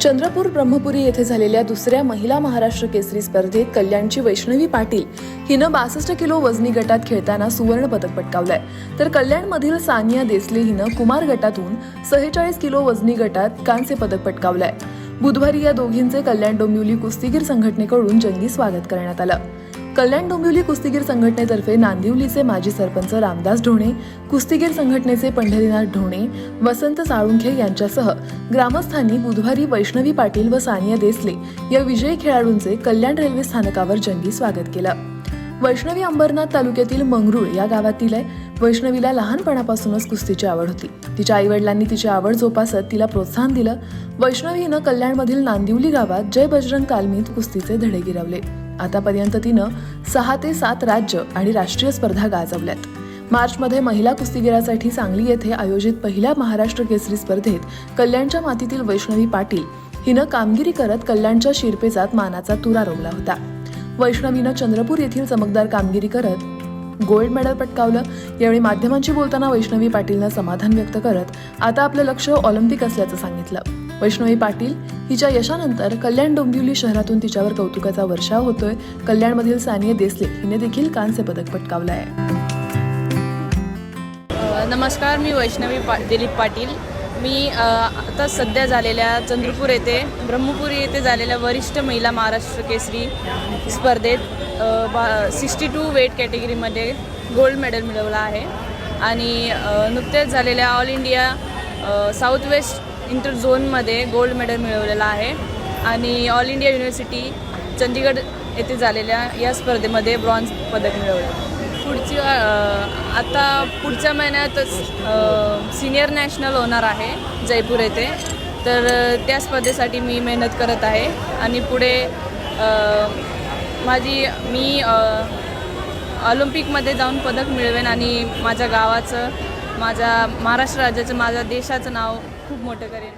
चंद्रपूर ब्रह्मपुरी येथे झालेल्या दुसऱ्या महिला महाराष्ट्र केसरी स्पर्धेत कल्याणची वैष्णवी पाटील हिनं बासष्ट किलो वजनी गटात खेळताना सुवर्ण पदक पटकावलंय. तर कल्याणमधील सानिया देसले हिनं कुमार गटातून सहेचाळीस किलो वजनी गटात कांस्य पदक पटकावलंय. बुधवारी या दोघींचे कल्याण डोंबिवली कुस्तीगीर संघटनेकडून जंगी स्वागत करण्यात आलं. कल्याण डोंबिवली कुस्तीगीर संघटनेतर्फे नांदिवलीचे माजी सरपंच रामदास ढोणे कुस्तीगीर संघटनेचे पंढरीनाथ ढोणे वसंत साळुंखे यांच्यासह ग्रामस्थांनी बुधवारी वैष्णवी पाटील व सानिया देसले या विजयी खेळाडूंचे कल्याण रेल्वे स्थानकावर जंगी स्वागत केलं. वैष्णवी अंबरनाथ तालुक्यातील मंगरुळ या गावातील आहे. वैष्णवीला लहानपणापासूनच कुस्तीची आवड होती. तिच्या आईवडिलांनी तिची आवड जोपासत तिला प्रोत्साहन दिलं. वैष्णवीनं कल्याणमधील नांदिवली गावात जय बजरंग तालमीत कुस्तीचे धडे गिरवले. आतापर्यंत तिनं सहा ते सात राज्य आणि राष्ट्रीय स्पर्धा गाजवल्यात. मार्चमध्ये महिला कुस्तीगिरासाठी सांगली येथे आयोजित पहिल्या महाराष्ट्र केसरी स्पर्धेत कल्याणच्या मातीतील वैष्णवी पाटील हिनं कामगिरी करत कल्याणच्या शिरपेचात मानाचा तुरा रोवला होता. वैष्णवीनं चंद्रपूर येथील चमकदार कामगिरी करत गोल्ड मेडल पटकावलं. यावेळी माध्यमांशी बोलताना वैष्णवी पाटीलनं समाधान व्यक्त करत आता आपलं लक्ष ऑलिम्पिक असल्याचं सांगितलं. वैष्णवी पाटील हिच्या यशानंतर कल्याण डोंबिवली शहरातून तिच्यावर कौतुकाचा वर्षाव होतोय. कल्याणमधील सानिया देसले हिने देखील कांस्य पदक पटकावलं आहे नमस्कार मी वैष्णवी पा दिलीप पाटील. मी आता सध्या झालेल्या चंद्रपूर येथे ब्रह्मपुरी येथे झालेल्या वरिष्ठ महिला महाराष्ट्र केसरी स्पर्धेत बा सिक्स्टी टू वेट कॅटेगरीमध्ये गोल्ड मेडल मिळवला आहे. आणि नुकत्याच झालेल्या all India south west inter झोनमध्ये गोल्ड मेडल मिळवलेलं आहे. आणि ऑल इंडिया युनिव्हर्सिटी चंदीगड येथे झालेल्या या स्पर्धेमध्ये ब्रॉन्झ पदक मिळवलं. पुढची आता पुढच्या महिन्यातच सिनियर नॅशनल होणार आहे जयपूर येथे. तर त्या स्पर्धेसाठी मी मेहनत करत आहे. आणि पुढे माझी मी ऑलिम्पिकमध्ये जाऊन पदक मिळवेन आणि माझ्या गावाचं माझ्या महाराष्ट्र राज्याचं माझ्या देशाचं नाव खूप मोठं करेन.